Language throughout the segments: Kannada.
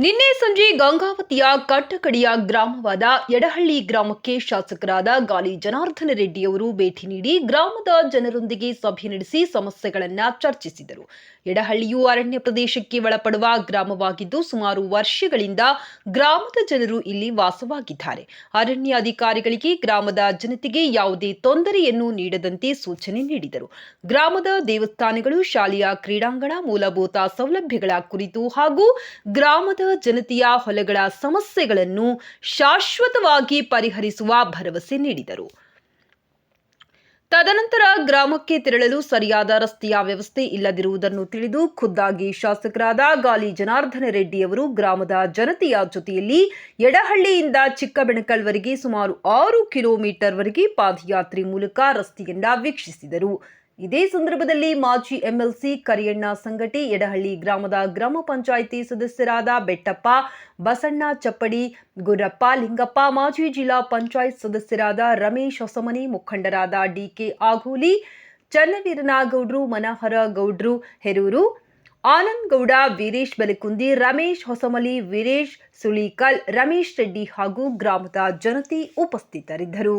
ಸಂಜೆ ಗಂಗಾವತಿಯ ಕಟ್ಟಕಡಿಯ ಗ್ರಾಮವಾದ ಎಡಹಳ್ಳಿ ಗ್ರಾಮಕ್ಕೆ ಶಾಸಕರಾದ ಗಾಲಿ ಜನಾರ್ದನ ರೆಡ್ಡಿಯವರು ಭೇಟಿ ನೀಡಿ ಗ್ರಾಮದ ಜನರೊಂದಿಗೆ ಸಭೆ ನಡೆಸಿ ಸಮಸ್ಯೆಗಳನ್ನು ಚರ್ಚಿಸಿದರು. ಎಡಹಳ್ಳಿಯು ಅರಣ್ಯ ಪ್ರದೇಶಕ್ಕೆ ಒಳಪಡುವ ಗ್ರಾಮವಾಗಿದ್ದು ಸುಮಾರು ವರ್ಷಗಳಿಂದ ಗ್ರಾಮದ ಜನರು ಇಲ್ಲಿ ವಾಸವಾಗಿದ್ದಾರೆ. ಅರಣ್ಯ ಅಧಿಕಾರಿಗಳಿಗೆ ಗ್ರಾಮದ ಜನತೆಗೆ ಯಾವುದೇ ತೊಂದರೆಯನ್ನು ನೀಡದಂತೆ ಸೂಚನೆ ನೀಡಿದರು. ಗ್ರಾಮದ ದೇವಸ್ಥಾನಗಳು, ಶಾಲೆಯ ಕ್ರೀಡಾಂಗಣ, ಮೂಲಭೂತ ಸೌಲಭ್ಯಗಳ ಕುರಿತು ಹಾಗೂ ಗ್ರಾಮದ ಜನತೆಯ ಹೊಲಗಳ ಸಮಸ್ಯೆಗಳನ್ನು ಶಾಶ್ವತವಾಗಿ ಪರಿಹರಿಸುವ ಭರವಸೆ ನೀಡಿದರು. ತದನಂತರ ಗ್ರಾಮಕ್ಕೆ ತೆರಳಲು ಸರಿಯಾದ ರಸ್ತೆಯ ವ್ಯವಸ್ಥೆ ಇಲ್ಲದಿರುವುದನ್ನು ತಿಳಿದು ಖುದ್ದಾಗಿ ಶಾಸಕರಾದ ಗಾಲಿ ಜನಾರ್ದನ ರೆಡ್ಡಿಯವರು ಗ್ರಾಮದ ಜನತೆಯ ಜೊತೆಯಲ್ಲಿ ಎಡಹಳ್ಳಿಯಿಂದ ಚಿಕ್ಕಬೆಣಕಲ್ವರೆಗೆ ಸುಮಾರು ಆರು ಕಿಲೋಮೀಟರ್ವರೆಗೆ ಪಾದಯಾತ್ರೆ ಮೂಲಕ ರಸ್ತೆಯನ್ನ ವೀಕ್ಷಿಸಿದರು. ಇದೇ ಸಂದರ್ಭದಲ್ಲಿ ಮಾಜಿ ಎಂಎಲ್ಸಿ ಕರಿಯಣ್ಣ ಸಂಗಟಿ ಎಡಹಳ್ಳಿ ಗ್ರಾಮದ ಗ್ರಾಮ ಪಂಚಾಯಿತಿ ಸದಸ್ಯರಾದ ಬೆಟ್ಟಪ್ಪ, ಬಸಣ್ಣ ಚಪ್ಪಡಿ, ಗುರಪ್ಪ ಲಿಂಗಪ್ಪ, ಮಾಜಿ ಜಿಲ್ಲಾ ಪಂಚಾಯತ್ ಸದಸ್ಯರಾದ ರಮೇಶ್ ಹೊಸಮನಿ, ಮುಖಂಡರಾದ ಡಿಕೆ ಆಗೋಲಿ, ಚನ್ನವೀರನಾಗೌಡ್ರು, ಮನೋಹರ ಗೌಡ್ರು, ಹೆರೂರು, ಆನಂದ್ ಗೌಡ, ವೀರೇಶ್ ಬಲಕುಂದಿ, ರಮೇಶ್ ಹೊಸಮಲಿ, ವೀರೇಶ್ ಸುಳೀಕಲ್, ರಮೇಶ್ ರೆಡ್ಡಿ ಹಾಗೂ ಗ್ರಾಮದ ಜನತೆ ಉಪಸ್ಥಿತರಿದ್ದರು.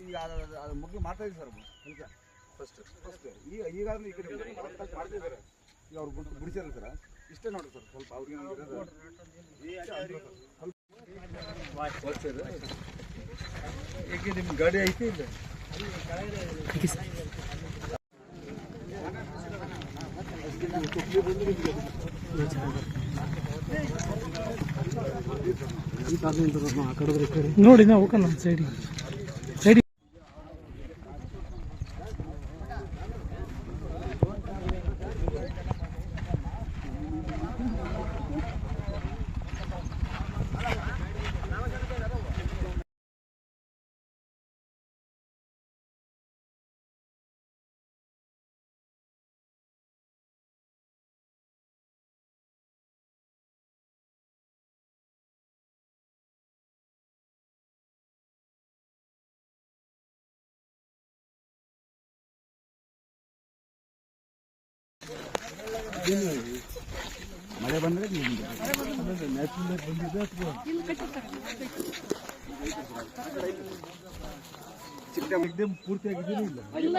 ಈಗ ಅದು- ಅದು- ಮುಗಿ ಮಾಡ್ತಾ ಸರ್ ಕೆಲಸ ಫಸ್ಟ್ ಫಸ್ಟ್ ಈಗ ಈ ಕಡೆ ಮಾಡ್ತಿದ್ದಾರೆ. ಈಗ ಅವ್ರು ಬಿಡಿಸಿದ್ರು ಸರ್. ಇಷ್ಟೇ ನೋಡಿ ಸರ್ ಸ್ವಲ್ಪ ಅವ್ರಿಗೆ ಈಗ ನಿಮ್ಮ ಗಾಡಿ ಐತಿ ಇಲ್ಲ? ನೋಡಿ ನಾವು ಹೋಗೋಣ ಸೈಡ್ ಮಳೆ ಬಂದರೆ ಚಿಕ್ಕ ಪೂರ್ತಿಯಾಗಿದ್ದೀನಿ ಇಲ್ಲ